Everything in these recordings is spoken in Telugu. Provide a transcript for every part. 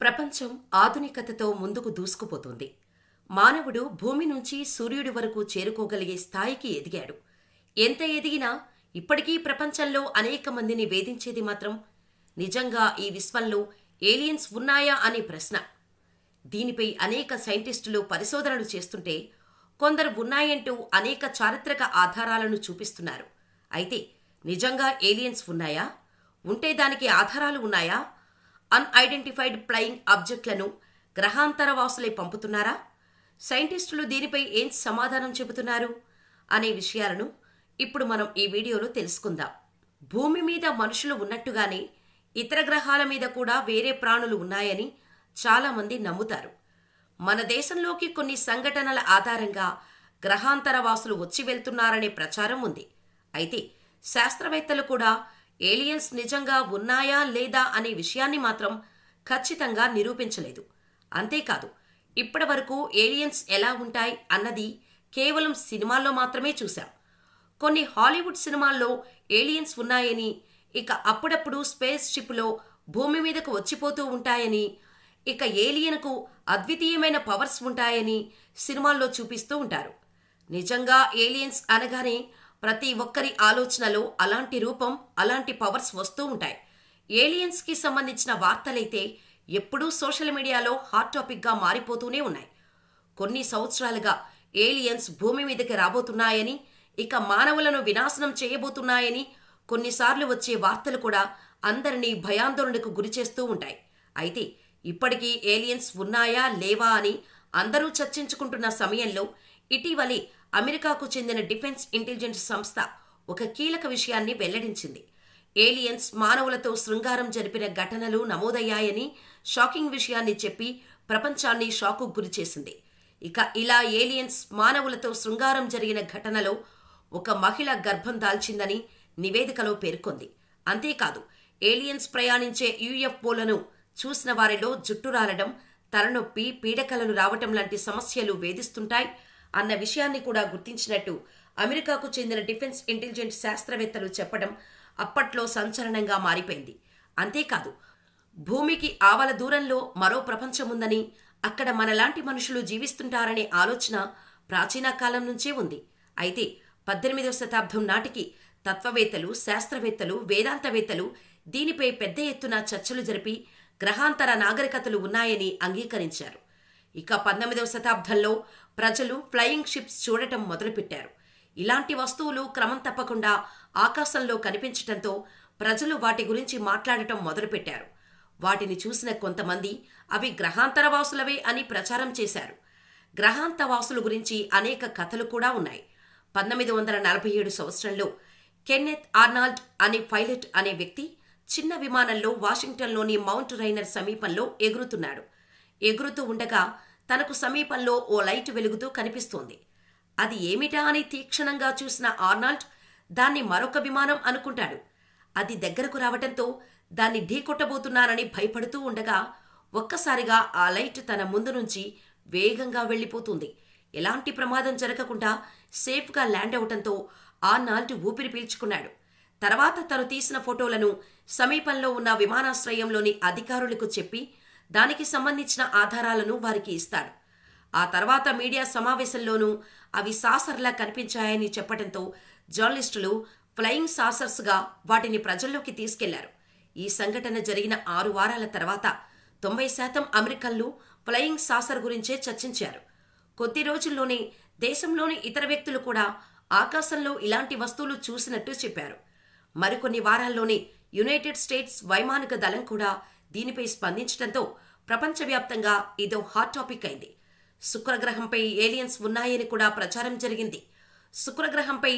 ప్రపంచం ఆధునికతతో ముందుకు దూసుకుపోతుంది. మానవుడు భూమి నుంచి సూర్యుడి వరకు చేరుకోగలిగే స్థాయికి ఎదిగాడు. ఎంత ఎదిగినా ఇప్పటికీ ప్రపంచంలో అనేక మందిని వేధించేది మాత్రం నిజంగా ఈ విశ్వంలో ఏలియన్స్ ఉన్నాయా అనే ప్రశ్న. దీనిపై అనేక సైంటిస్టులు పరిశోధనలు చేస్తుంటే కొందరు ఉన్నాయంటూ అనేక చారిత్రక ఆధారాలను చూపిస్తున్నారు. అయితే నిజంగా ఏలియన్స్ ఉన్నాయా? ఉంటే దానికి ఆధారాలు ఉన్నాయా? అన్ఐడెంటిఫైడ్ ఫ్లయింగ్ ఆబ్జెక్ట్లను గ్రహాంతర వాసులే పంపుతున్నారా? సైంటిస్టులు దీనిపై ఏం సమాధానం చెబుతున్నారు అనే విషయాలను ఇప్పుడు మనం ఈ వీడియోలో తెలుసుకుందాం. భూమి మీద మనుషులు ఉన్నట్టుగానే ఇతర గ్రహాల మీద కూడా వేరే ప్రాణులు ఉన్నాయని చాలామంది నమ్ముతారు. మన దేశంలోకి కొన్ని సంఘటనల ఆధారంగా గ్రహాంతర వాసులు వచ్చి వెళ్తున్నారనే ప్రచారం ఉంది. అయితే శాస్త్రవేత్తలు కూడా ఏలియన్స్ నిజంగా ఉన్నాయా లేదా అనే విషయాన్ని మాత్రం ఖచ్చితంగా నిరూపించలేదు. అంతేకాదు ఇప్పటి వరకు ఏలియన్స్ ఎలా ఉంటాయి అన్నది కేవలం సినిమాల్లో మాత్రమే చూశాం. కొన్ని హాలీవుడ్ సినిమాల్లో ఏలియన్స్ ఉన్నాయని ఇక అప్పుడప్పుడు స్పేస్ షిప్లో భూమి మీదకు వచ్చిపోతూ ఉంటాయని ఇక ఏలియన్కు అద్వితీయమైన పవర్స్ ఉంటాయని సినిమాల్లో చూపిస్తూ ఉంటారు. నిజంగా ఏలియన్స్ అనగానే ప్రతి ఒక్కరి ఆలోచనలో అలాంటి రూపం అలాంటి పవర్స్ వస్తూ ఉంటాయి. ఏలియన్స్కి సంబంధించిన వార్తలైతే ఎప్పుడూ సోషల్ మీడియాలో హాట్ టాపిక్గా మారిపోతూనే ఉన్నాయి. కొన్ని సంవత్సరాలుగా ఏలియన్స్ భూమి మీదకి రాబోతున్నాయని ఇక మానవులను వినాశనం చేయబోతున్నాయని కొన్నిసార్లు వచ్చే వార్తలు కూడా అందరినీ భయాందోళనకు గురిచేస్తూ ఉంటాయి. అయితే ఇప్పటికీ ఏలియన్స్ ఉన్నాయా లేవా అని అందరూ చర్చించుకుంటున్న సమయంలో ఇటీవలే అమెరికాకు చెందిన డిఫెన్స్ ఇంటెలిజెన్స్ సంస్థ ఒక కీలక విషయాన్ని వెల్లడించింది. ఏలియన్స్ మానవులతో శృంగారం జరిపిన ఘటనలు నమోదయ్యాయని షాకింగ్ విషయాన్ని చెప్పి ప్రపంచాన్ని షాకు గురిచేసింది ఇక ఇలా ఏలియన్స్ మానవులతో శృంగారం జరిగిన ఘటనలో ఒక మహిళ గర్భం దాల్చిందని నివేదికలో పేర్కొంది. అంతేకాదు ఏలియన్స్ ప్రయాణించే యుఎఫ్ఓలను చూసిన వారిలో జుట్టు రాలడం తలనొప్పి పీడకలలు రావటం లాంటి సమస్యలు వేధిస్తుంటాయి. అన్న విషయాన్ని కూడా గుర్తించినట్టు అమెరికాకు చెందిన డిఫెన్స్ ఇంటెలిజెంట్ శాస్త్రవేత్తలు చెప్పడం అప్పట్లో సంచలనంగా మారిపోయింది. అంతేకాదు భూమికి ఆవల దూరంలో మరో ప్రపంచముందని అక్కడ మనలాంటి మనుషులు జీవిస్తుంటారనే ఆలోచన ప్రాచీన కాలం నుంచే ఉంది. అయితే పద్దెనిమిదవ శతాబ్దం నాటికి తత్వవేత్తలు శాస్త్రవేత్తలు వేదాంతవేత్తలు దీనిపై పెద్ద ఎత్తున చర్చలు జరిపి గ్రహాంతర నాగరికతలు ఉన్నాయని అంగీకరించారు. ఇక పంతొమ్మిదవ శతాబ్దంలో ప్రజలు ఫ్లయింగ్ షిప్స్ చూడటం మొదలుపెట్టారు. ఇలాంటి వస్తువులు క్రమం తప్పకుండా ఆకాశంలో కనిపించటంతో ప్రజలు వాటి గురించి మాట్లాడటం మొదలుపెట్టారు. వాటిని చూసిన కొంతమంది అవి గ్రహాంతరవాసులవే అని ప్రచారం చేశారు. గ్రహాంతవాసుల గురించి అనేక కథలు కూడా ఉన్నాయి. పంతొమ్మిది వందల నలభై ఏడు సంవత్సరంలో కెన్నెత్ ఆర్నాల్డ్ అనే పైలట్ అనే వ్యక్తి చిన్న విమానంలో వాషింగ్టన్లోని మౌంట్ రైనర్ సమీపంలో ఎగురుతున్నాడు. ఎగురుతూ ఉండగా తనకు సమీపంలో ఓ లైట్ వెలుగుతూ కనిపిస్తోంది. అది ఏమిటా అని తీక్షణంగా చూసిన ఆర్నాల్డ్ దాన్ని మరొక విమానం అనుకుంటాడు. అది దగ్గరకు రావటంతో దాన్ని ఢీకొట్టబోతున్నానని భయపడుతూ ఉండగా ఒక్కసారిగా ఆ లైట్ తన ముందు నుంచి వేగంగా వెళ్ళిపోతుంది. ఎలాంటి ప్రమాదం జరగకుండా సేఫ్గా ల్యాండ్ అవటంతో ఆర్నాల్డ్ ఊపిరి పీల్చుకున్నాడు. తర్వాత తను తీసిన ఫోటోలను సమీపంలో ఉన్న విమానాశ్రయంలోని అధికారులకు చెప్పి దానికి సంబంధించిన ఆధారాలను వారికి ఇస్తాడు. ఆ తర్వాత మీడియా సమావేశంలోనూ అవి సాసర్లా కనిపించాయని చెప్పడంతో జర్నలిస్టులు ఫ్లయింగ్ సాసర్స్గా వాటిని ప్రజల్లోకి తీసుకెళ్ళారు. ఈ సంఘటన జరిగిన ఆరు వారాల తర్వాత తొంభై శాతం అమెరికన్లు ఫ్లయింగ్ సాసర్ గురించే చర్చించారు. కొద్ది రోజుల్లోనే దేశంలోని ఇతర వ్యక్తులు కూడా ఆకాశంలో ఇలాంటి వస్తువులు చూసినట్టు చెప్పారు. మరికొన్ని వారాల్లోనే యునైటెడ్ స్టేట్స్ వైమానిక దళం కూడా దీనిపై స్పందించడంతో ప్రపంచవ్యాప్తంగా ఇదో హాట్ టాపిక్ అయింది. శుక్రగ్రహంపై ఏలియన్స్ ఉన్నాయని కూడా ప్రచారం జరిగింది. శుక్రగ్రహంపై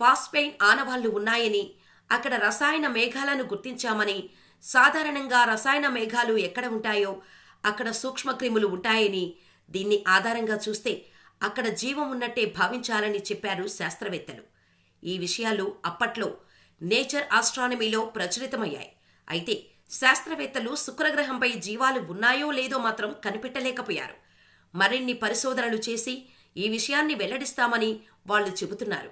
ఫాస్పెయిన్ ఆనవాళ్ళు ఉన్నాయని అక్కడ రసాయన మేఘాలను గుర్తించామని సాధారణంగా రసాయన మేఘాలు ఎక్కడ ఉంటాయో అక్కడ సూక్ష్మక్రిములు ఉంటాయని దీన్ని ఆధారంగా చూస్తే అక్కడ జీవం ఉన్నట్టే భావించాలని చెప్పారు శాస్త్రవేత్తలు. ఈ విషయాలు అప్పట్లో నేచర్ ఆస్ట్రానమీలో ప్రచురితమయ్యాయి. అయితే శాస్త్రవేత్తలు శుక్రగ్రహంపై జీవాలు ఉన్నాయో లేదో మాత్రం కనిపెట్టలేకపోయారు. మరిన్ని పరిశోధనలు చేసి ఈ విషయాన్ని వెల్లడిస్తామని వాళ్ళు చెబుతున్నారు.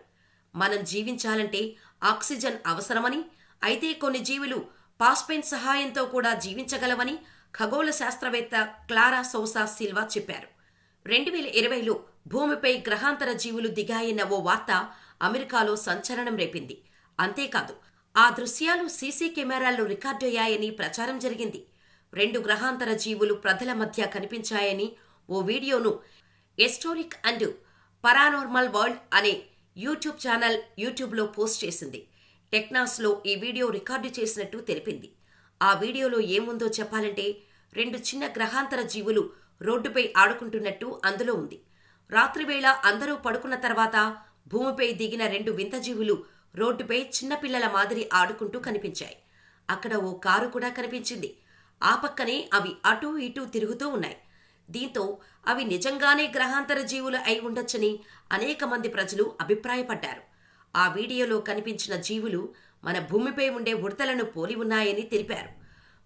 మనం జీవించాలంటే ఆక్సిజన్ అవసరమని అయితే కొన్ని జీవులు పాస్పెన్ సహాయంతో కూడా జీవించగలవని ఖగోళ శాస్త్రవేత్త క్లారా సౌసా సిల్వా చెప్పారు. రెండు వేల ఇరవైలో భూమిపై గ్రహాంతర జీవులు దిగాయన్న ఓ వార్త అమెరికాలో సంచలనం రేపింది. అంతేకాదు ఆ దృశ్యాలు సీసీ కెమెరాల్లో రికార్డయ్యాయని ప్రచారం జరిగింది. రెండు గ్రహాంతర జీవులు ప్రజల మధ్య కనిపించాయని ఓ వీడియోను ఎస్టోరిక్ అండ్ పరానార్మల్ వరల్డ్ అనే యూట్యూబ్ ఛానల్ యూట్యూబ్లో పోస్ట్ చేసింది. టెక్నాస్లో ఈ వీడియో రికార్డు చేసినట్టు తెలిపింది. ఆ వీడియోలో ఏముందో చెప్పాలంటే రెండు చిన్న గ్రహాంతర జీవులు రోడ్డుపై ఆడుకుంటున్నట్టు అందులో ఉంది. రాత్రివేళ అందరూ పడుకున్న తర్వాత భూమిపై దిగిన రెండు వింత జీవులు రోడ్డుపై చిన్నపిల్లల మాదిరి ఆడుకుంటూ కనిపించాయి. అక్కడ ఓ కారు కూడా కనిపించింది. ఆ పక్కనే అవి అటూ ఇటూ తిరుగుతూ ఉన్నాయి. దీంతో అవి నిజంగానే గ్రహాంతర జీవులు అయి ఉండొచ్చని అనేక మంది ప్రజలు అభిప్రాయపడ్డారు. ఆ వీడియోలో కనిపించిన జీవులు మన భూమిపై ఉండే ఉడతలను పోలి ఉన్నాయని తెలిపారు.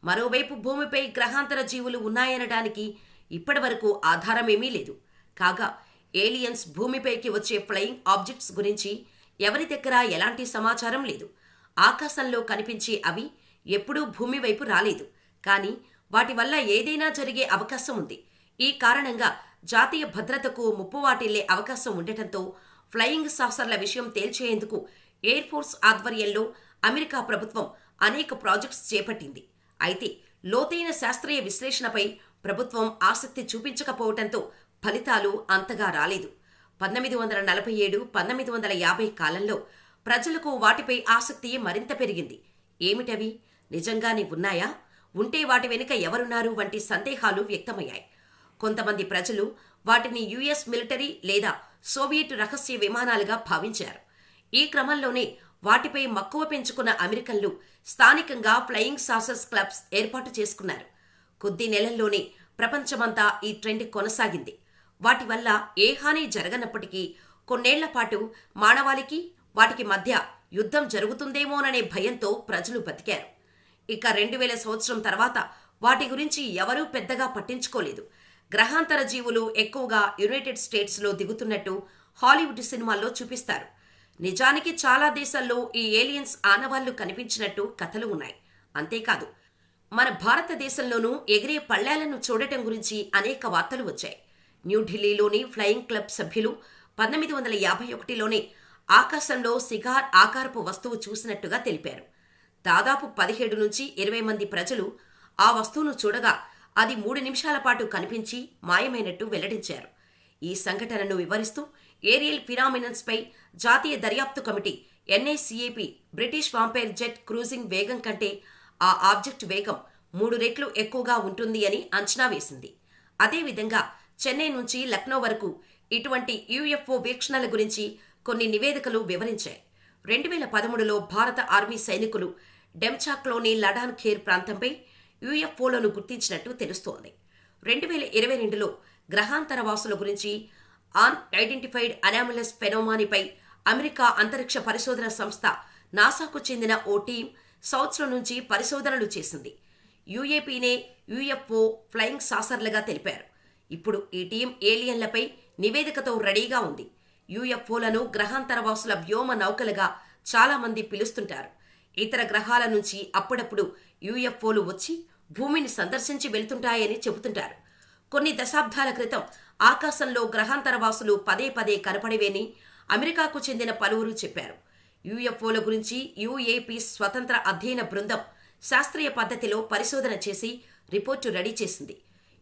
మరోవైపు భూమిపై గ్రహాంతర జీవులు ఉన్నాయనడానికి ఇప్పటివరకు ఆధారమేమీ లేదు. కాగా ఏలియన్స్ భూమిపైకి వచ్చే ఫ్లయింగ్ ఆబ్జెక్ట్స్ గురించి ఎవరి దగ్గర ఎలాంటి సమాచారం లేదు. ఆకాశంలో కనిపించే అవి ఎప్పుడూ భూమి వైపు రాలేదు. కానీ వాటి వల్ల ఏదైనా జరిగే అవకాశం ఉంది. ఈ కారణంగా జాతీయ భద్రతకు ముప్పు వాటిల్లే అవకాశం ఉండటంతో ఫ్లయింగ్ సాసర్ల విషయం తేల్చేందుకు ఎయిర్ ఫోర్స్ ఆధ్వర్యంలో అమెరికా ప్రభుత్వం అనేక ప్రాజెక్ట్స్ చేపట్టింది. అయితే లోతైన శాస్త్రీయ విశ్లేషణపై ప్రభుత్వం ఆసక్తి చూపించకపోవటంతో ఫలితాలు అంతగా రాలేదు. పంతొమ్మిది వందల నలభై ఏడు పంతొమ్మిది వందల యాభై కాలంలో ప్రజలకు వాటిపై ఆసక్తి మరింత పెరిగింది. ఏమిటవి? నిజంగానే ఉన్నాయా ఉంటే వాటి వెనుక ఎవరున్నారు? వంటి సందేహాలు వ్యక్తమయ్యాయి. కొంతమంది ప్రజలు వాటిని యుఎస్ మిలిటరీ లేదా సోవియట్ రహస్య విమానాలుగా భావించారు. ఈ క్రమంలోనే వాటిపై మక్కువ పెంచుకున్న అమెరికన్లు స్థానికంగా ఫ్లయింగ్ సాసర్స్ క్లబ్స్ ఏర్పాటు చేసుకున్నారు. కొద్ది నెలల్లోనే ప్రపంచమంతా ఈ ట్రెండ్ కొనసాగింది. వాటి వల్ల ఏ హాని జరగనప్పటికీ కొన్నేళ్ళ పాటు మానవాళికి వాటికి మధ్య యుద్ధం జరుగుతుందేమోననే భయంతో ప్రజలు బతికారు. ఇక రెండు వేల సంవత్సరం తర్వాత వాటి గురించి ఎవరూ పెద్దగా పట్టించుకోలేదు. గ్రహాంతర జీవులు ఎక్కువగా యునైటెడ్ స్టేట్స్లో దిగుతున్నట్టు హాలీవుడ్ సినిమాల్లో చూపిస్తారు. నిజానికి చాలా దేశాల్లో ఈ ఏలియన్స్ ఆనవాళ్ళు కనిపించినట్టు కథలు ఉన్నాయి. అంతేకాదు మన భారతదేశంలోనూ ఎగిరే పళ్ళాలను చూడటం గురించి అనేక వార్తలు వచ్చాయి. న్యూఢిల్లీలోని ఫ్లయింగ్ క్లబ్ సభ్యులు పంతొమ్మిది వందల యాభై ఒకటిలోనే ఆకాశంలో సిగార్ ఆకారపు వస్తువు చూసినట్టుగా తెలిపారు. దాదాపు పదిహేడు నుంచి ఇరవై మంది ప్రజలు ఆ వస్తువును చూడగా అది మూడు నిమిషాల పాటు కనిపించి మాయమైనట్టు వెల్లడించారు. ఈ సంఘటనను వివరిస్తూ ఏరియల్ ఫినామినన్స్పై జాతీయ దర్యాప్తు committee NICAP British vampire jet cruising వేగం కంటే ఆ ఆబ్జెక్ట్ వేగం మూడు రెట్లు ఎక్కువగా ఉంటుంది అని అంచనా వేసింది. అదేవిధంగా చెన్నై నుంచి లక్నో వరకు ఇటువంటి యుఎఫ్ఓ వీక్షణల గురించి కొన్ని నివేదికలు వివరించాయి. రెండు వేల పదమూడులో భారత ఆర్మీ సైనికులు డెమ్చాక్లోని లడాన్ ఖేర్ ప్రాంతంపై యుఎఫ్ఓలను గుర్తించినట్టు తెలుస్తోంది. రెండు వేల ఇరవై రెండులో గ్రహాంతర వాసుల గురించి ఆన్ ఐడెంటిఫైడ్ అనామిలస్ ఫెనోమానిపై అమెరికా అంతరిక్ష పరిశోధన సంస్థ నాసాకు చెందిన ఓ టీం సంవత్సరం నుంచి పరిశోధనలు చేసింది. యుఏపీనే యుఎఫ్ఓ ఫ్లయింగ్ సాసర్లుగా తెలిపారు. ఇప్పుడు ఈ టీం ఏలియన్లపై నివేదికతో రెడీగా ఉంది. యుఎఫ్ఓలను గ్రహాంతరవాసుల వ్యోమ నౌకలుగా చాలామంది పిలుస్తుంటారు. ఇతర గ్రహాల నుంచి అప్పుడప్పుడు యుఎఫ్ఓలు వచ్చి భూమిని సందర్శించి వెళ్తుంటాయని చెబుతుంటారు. కొన్ని దశాబ్దాల క్రితం ఆకాశంలో గ్రహాంతరవాసులు పదే పదే కనపడేవేని అమెరికాకు చెందిన పలువురు చెప్పారు. యుఎఫ్ఓల గురించి యుఏపీ స్వతంత్ర అధ్యయన బృందం శాస్త్రీయ పద్ధతిలో పరిశోధన చేసి రిపోర్టు రెడీ చేసింది.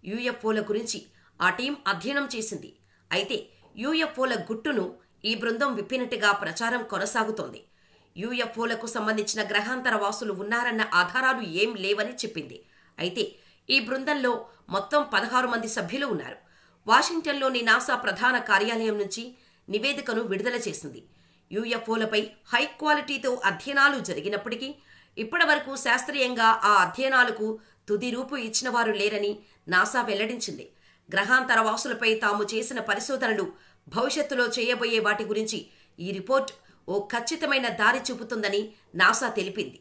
యుఎఫ్ఓల గురించి ఆ టీం అధ్యయనం చేసింది. అయితే యుఎఫ్ఓల గుట్టును ఈ బృందం విప్పినట్టుగా ప్రచారం కొనసాగుతోంది. యుఎఫ్ఓలకు సంబంధించిన గ్రహాంతర వాసులు ఉన్నారన్న ఆధారాలు ఏం లేవని చెప్పింది. అయితే ఈ బృందంలో మొత్తం పదహారు మంది సభ్యులు ఉన్నారు. వాషింగ్టన్లోని నాసా ప్రధాన కార్యాలయం నుంచి నివేదికను విడుదల చేసింది. యుఎఫ్ఓలపై హై క్వాలిటీతో అధ్యయనాలు జరిగినప్పటికీ ఇప్పటివరకు శాస్త్రీయంగా ఆ అధ్యయనాలకు తుది రూపు ఇచ్చిన వారు లేరని నాసా వెల్లడించింది. గ్రహాంతర వాసులపై తాము చేసిన పరిశోధనలు భవిష్యత్తులో చేయబోయే వాటి గురించి ఈ రిపోర్ట్ ఓ ఖచ్చితమైన దారి చూపుతుందని నాసా తెలిపింది.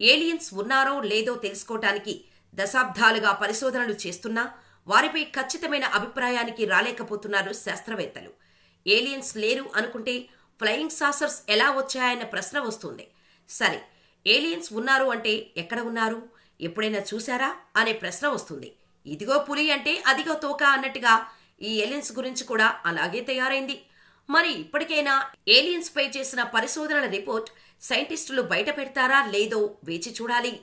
ఏలియన్స్ ఉన్నారో లేదో తెలుసుకోవటానికి దశాబ్దాలుగా పరిశోధనలు చేస్తున్నా వారిపై ఖచ్చితమైన అభిప్రాయానికి రాలేకపోతున్నారు శాస్త్రవేత్తలు. ఏలియన్స్ లేరు అనుకుంటే ఫ్లయింగ్ సాసర్స్ ఎలా వచ్చాయన్న ప్రశ్న వస్తుంది. సరే ఏలియన్స్ ఉన్నారు అంటే ఎక్కడ ఉన్నారు? ఎప్పుడైనా చూశారా? అనే ప్రశ్న వస్తుంది. ఇదిగో పులి అంటే అదిగో తోక అన్నట్టుగా ఈ ఏలియన్స్ గురించి కూడా అలాగే తయారైంది. మరి ఇప్పటికైనా ఏలియన్స్ పై చేసిన పరిశోధనల రిపోర్ట్ సైంటిస్టులు బయట పెడతారా? లేదో వేచి చూడాలి.